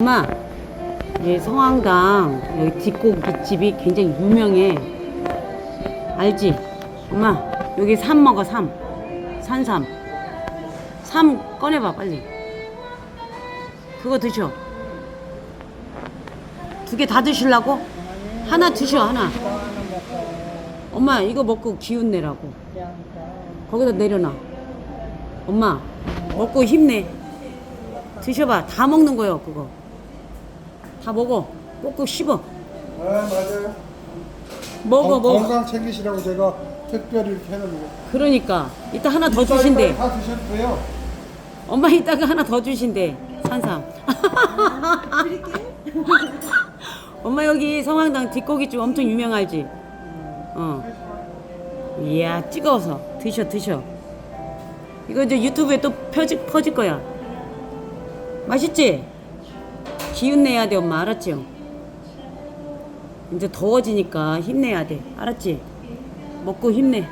엄마, 이 성황당 여기 뒷고기집이 굉장히 유명해. 알지? 엄마, 여기 삼 먹어, 삼. 산삼. 삼 꺼내봐, 빨리. 그거 드셔. 두 개 다 드시려고? 하나 드셔, 하나. 엄마, 이거 먹고 기운 내라고. 거기다 내려놔. 엄마, 먹고 힘내. 드셔봐. 다 먹는 거예요, 그거. 다 먹어. 꼭꼭 씹어. 네 맞아요. 먹어, 건- 먹어. 건강 챙기시라고 제가 특별히 이렇게 해놓은 거. 그러니까. 이따 하나 더 주신대. 다 드셔도 돼요. 엄마 이따가 하나 더 주신대. 산삼. 엄마 여기 성황당 뒷고기집 엄청 유명하지? 어. 이야, 찍어서. 드셔, 드셔. 이거 이제 유튜브에 또 펴지, 퍼질 거야. 맛있지? 기운 내야 돼, 엄마. 알았지? 이제 더워지니까 힘내야 돼. 알았지? 먹고 힘내.